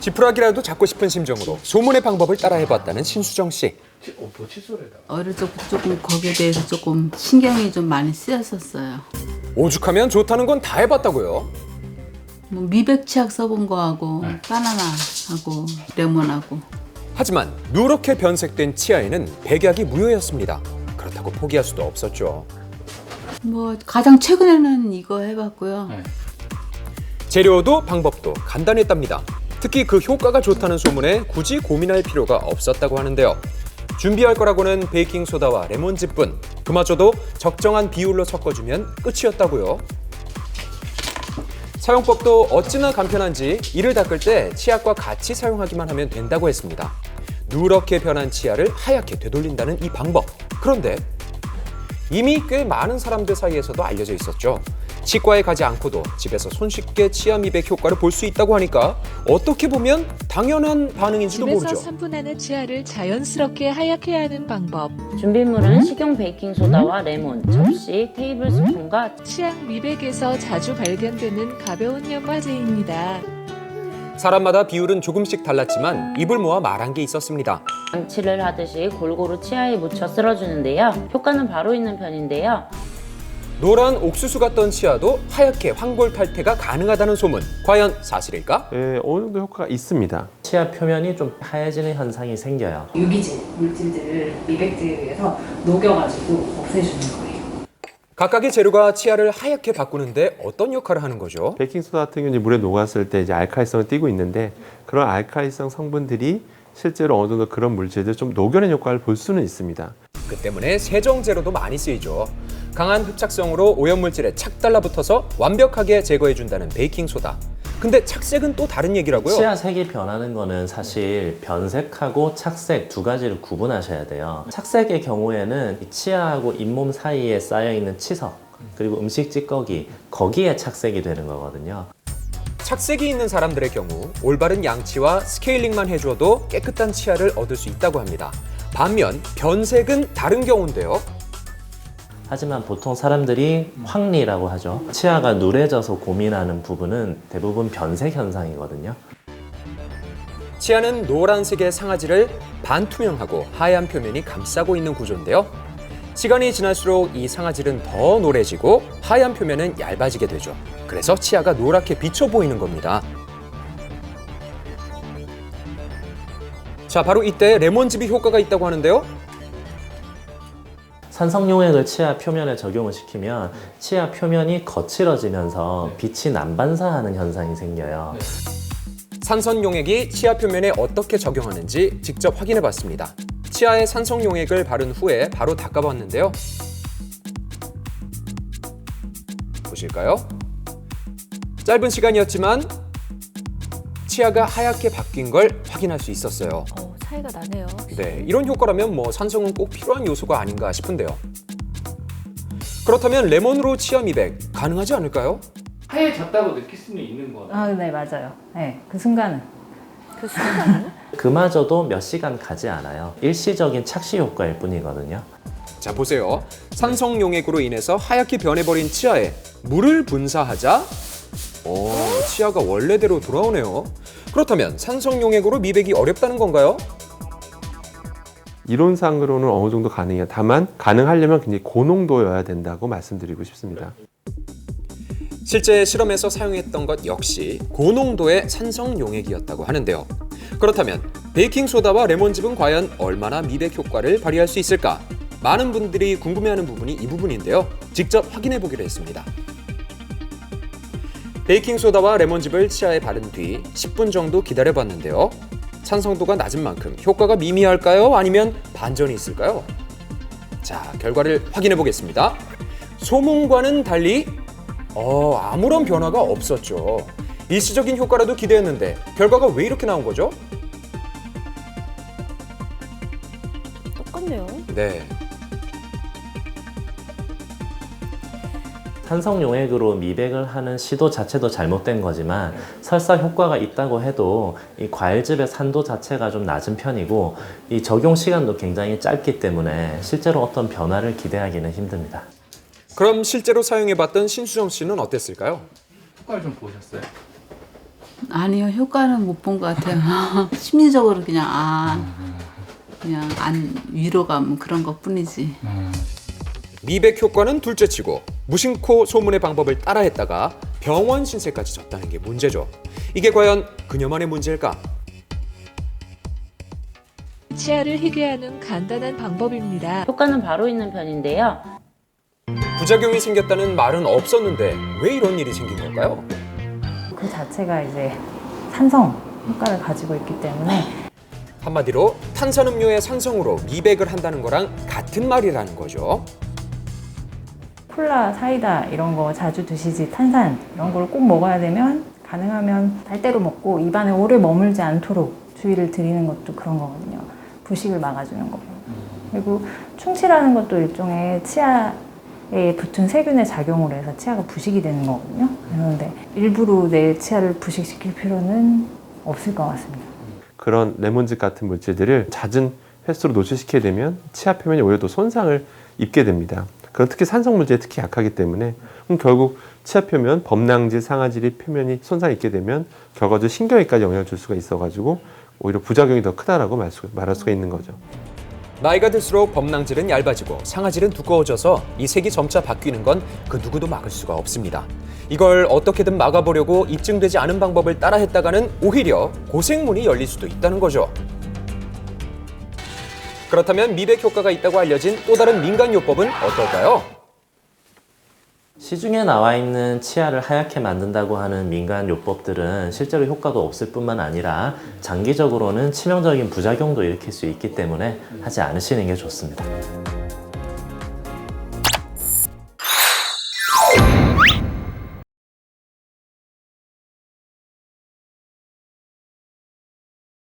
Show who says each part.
Speaker 1: 지푸라기라도 잡고 싶은 심정으로 소문의 방법을 따라해봤다는 신수정 씨.
Speaker 2: 어.
Speaker 3: 어릴 적부터 조금 거기에 대해서 조금 신경이 좀 많이 쓰였었어요.
Speaker 1: 오죽하면 좋다는 건 다 해봤다고요.
Speaker 3: 뭐 미백 치약 써본 거하고 바나나하고 레몬하고
Speaker 1: 하지만 누렇게 변색된 치아에는 백약이 무효였습니다. 그렇다고 포기할 수도 없었죠.
Speaker 3: 뭐 가장 최근에는 이거 해봤고요.
Speaker 2: 네.
Speaker 1: 재료도 방법도 간단했답니다. 특히 그 효과가 좋다는 소문에 굳이 고민할 필요가 없었다고 하는데요. 준비할 거라고는 베이킹 소다와 레몬즙뿐. 그마저도 적정한 비율로 섞어주면 끝이었다고요. 사용법도 어찌나 간편한지 이를 닦을 때 치약과 같이 사용하기만 하면 된다고 했습니다. 누렇게 변한 치아를 하얗게 되돌린다는 이 방법. 그런데 이미 꽤 많은 사람들 사이에서도 알려져 있었죠. 치과에 가지 않고도 집에서 손쉽게 치아 미백 효과를 볼 수 있다고 하니까 어떻게 보면 당연한 반응인지도
Speaker 4: 집에서
Speaker 1: 모르죠.
Speaker 4: 3분 안에 치아를 자연스럽게 하얗게 하는 방법.
Speaker 5: 준비물은 식용 베이킹 소다와 레몬, 접시, 테이블 스푼과
Speaker 4: 치약 미백에서 자주 발견되는 가벼운 연마제입니다.
Speaker 1: 사람마다 비율은 조금씩 달랐지만 입을 모아 말한 게 있었습니다.
Speaker 5: 양치를 하듯이 골고루 치아에 묻혀 쓸어주는데요. 효과는 바로 있는 편인데요.
Speaker 1: 노란 옥수수 같던 치아도 하얗게 황골 탈퇴가 가능하다는 소문. 과연 사실일까?
Speaker 6: 예, 어느 정도 효과가 있습니다.
Speaker 7: 치아 표면이 좀 하얘지는 현상이 생겨요.
Speaker 8: 유기질 물질들을 미백제에 의해서 녹여가지고 없애주는 거예요.
Speaker 1: 각각의 재료가 치아를 하얗게 바꾸는데 어떤 역할을 하는 거죠?
Speaker 6: 베이킹 소다 같은 경우는 물에 녹았을 때 이제 알칼리성을 띠고 있는데 그런 알칼리성 성분들이 실제로 어느 정도 그런 물질들 좀 녹여낸 효과를 볼 수는 있습니다.
Speaker 1: 그 때문에 세정제로도 많이 쓰이죠. 강한 흡착성으로 오염물질에 착 달라붙어서 완벽하게 제거해준다는 베이킹소다. 근데 착색은 또 다른 얘기라고요?
Speaker 7: 치아 색이 변하는 거는 사실 변색하고 착색 두 가지를 구분하셔야 돼요. 착색의 경우에는 이 치아하고 잇몸 사이에 쌓여 있는 치석 그리고 음식 찌꺼기 거기에 착색이 되는 거거든요.
Speaker 1: 착색이 있는 사람들의 경우 올바른 양치와 스케일링만 해줘도 깨끗한 치아를 얻을 수 있다고 합니다. 반면 변색은 다른 경우인데요.
Speaker 7: 하지만 보통 사람들이 황리라고 하죠. 치아가 누래져서 고민하는 부분은 대부분 변색 현상이거든요.
Speaker 1: 치아는 노란색의 상아지를 반투명하고 하얀 표면이 감싸고 있는 구조인데요. 시간이 지날수록 이 상아질은 더 노래지고 하얀 표면은 얇아지게 되죠. 그래서 치아가 노랗게 비쳐 보이는 겁니다. 자, 바로 이때 레몬즙이 효과가 있다고 하는데요.
Speaker 7: 산성용액을 치아 표면에 적용을 시키면 치아 표면이 거칠어지면서 빛이 난반사하는 현상이 생겨요.
Speaker 1: 산성 용액이 치아 표면에 어떻게 적용하는지 직접 확인해 봤습니다. 치아에 산성 용액을 바른 후에 바로 닦아 봤는데요. 보실까요? 짧은 시간이었지만 치아가 하얗게 바뀐 걸 확인할 수 있었어요.
Speaker 9: 어, 차이가 나네요.
Speaker 1: 네, 이런 효과라면 뭐 산성은 꼭 필요한 요소가 아닌가 싶은데요. 그렇다면 레몬으로 치아 미백 가능하지 않을까요?
Speaker 2: 하얘졌다고 느낄 수는 있는 거네.
Speaker 8: 아, 네, 맞아요. 네, 그 순간은.
Speaker 9: 그 순간
Speaker 7: 그마저도 몇 시간 가지 않아요. 일시적인 착시 효과일 뿐이거든요.
Speaker 1: 자 보세요. 산성 용액으로 인해서 하얗게 변해버린 치아에 물을 분사하자 오, 치아가 원래대로 돌아오네요. 그렇다면 산성용액으로 미백이 어렵다는 건가요?
Speaker 6: 이론상으로는 어느 정도 가능해요. 다만 가능하려면 굉장히 고농도여야 된다고 말씀드리고 싶습니다.
Speaker 1: 실제 실험에서 사용했던 것 역시 고농도의 산성 용액이었다고 하는데요. 그렇다면 베이킹 소다와 레몬즙은 과연 얼마나 미백 효과를 발휘할 수 있을까? 많은 분들이 궁금해하는 부분이 이 부분인데요. 직접 확인해 보기로 했습니다. 베이킹소다와 레몬즙을 치아에 바른 뒤 10분 정도 기다려 봤는데요. 산성도가 낮은 만큼 효과가 미미할까요? 아니면 반전이 있을까요? 자, 결과를 확인해 보겠습니다. 소문과는 달리 어, 아무런 변화가 없었죠. 일시적인 효과라도 기대했는데 결과가 왜 이렇게 나온 거죠?
Speaker 9: 똑같네요.
Speaker 1: 네.
Speaker 7: 산성용액으로 미백을 하는 시도 자체도 잘못된 거지만 설사 효과가 있다고 해도 이 과일즙의 산도 자체가 좀 낮은 편이고 이 적용 시간도 굉장히 짧기 때문에 실제로 어떤 변화를 기대하기는 힘듭니다.
Speaker 1: 그럼 실제로 사용해 봤던 신수정 씨는 어땠을까요?
Speaker 2: 효과를 좀 보셨어요?
Speaker 3: 아니요, 효과는 못 본 것 같아요. 심리적으로 그냥 아 그냥 안 위로감 그런 것 뿐이지.
Speaker 1: 미백 효과는 둘째치고 무심코 소문의 방법을 따라했다가 병원 신세까지 졌다는 게 문제죠. 이게 과연 그녀만의 문제일까?
Speaker 4: 치아를 희게 하는 간단한 방법입니다.
Speaker 5: 효과는 바로 있는 편인데요.
Speaker 1: 부작용이 생겼다는 말은 없었는데 왜 이런 일이 생긴 걸까요?
Speaker 10: 그 자체가 이제 산성 효과를 가지고 있기 때문에
Speaker 1: 한마디로 탄산음료의 산성으로 미백을 한다는 거랑 같은 말이라는 거죠.
Speaker 10: 콜라, 사이다 이런 거 자주 드시지 탄산 이런 걸 꼭 먹어야 되면 가능하면 빨대로 먹고 입안에 오래 머물지 않도록 주의를 드리는 것도 그런 거거든요. 부식을 막아주는 거고. 그리고 충치라는 것도 일종의 치아 에 붙은 세균의 작용으로 해서 치아가 부식이 되는 거거든요. 그런데 일부러 내 치아를 부식시킬 필요는 없을 것 같습니다.
Speaker 6: 그런 레몬즙 같은 물질들을 잦은 횟수로 노출시키게 되면 치아 표면이 오히려 더 손상을 입게 됩니다. 그런 특히 산성 물질에 특히 약하기 때문에 그럼 결국 치아 표면, 범낭질, 상아질이 표면이 손상이 있게 되면 결과적으로 신경에까지 영향을 줄 수가 있어가지고 오히려 부작용이 더 크다라고 말 수, 말할 수가 있는 거죠.
Speaker 1: 나이가 들수록 범낭질은 얇아지고 상아질은 두꺼워져서 이 색이 점차 바뀌는 건 그 누구도 막을 수가 없습니다. 이걸 어떻게든 막아보려고 입증되지 않은 방법을 따라 했다가는 오히려 고생문이 열릴 수도 있다는 거죠. 그렇다면 미백 효과가 있다고 알려진 또 다른 민간 요법은 어떨까요?
Speaker 7: 시중에 나와 있는 치아를 하얗게 만든다고 하는 민간 요법들은 실제로 효과도 없을 뿐만 아니라 장기적으로는 치명적인 부작용도 일으킬 수 있기 때문에 하지 않으시는 게 좋습니다.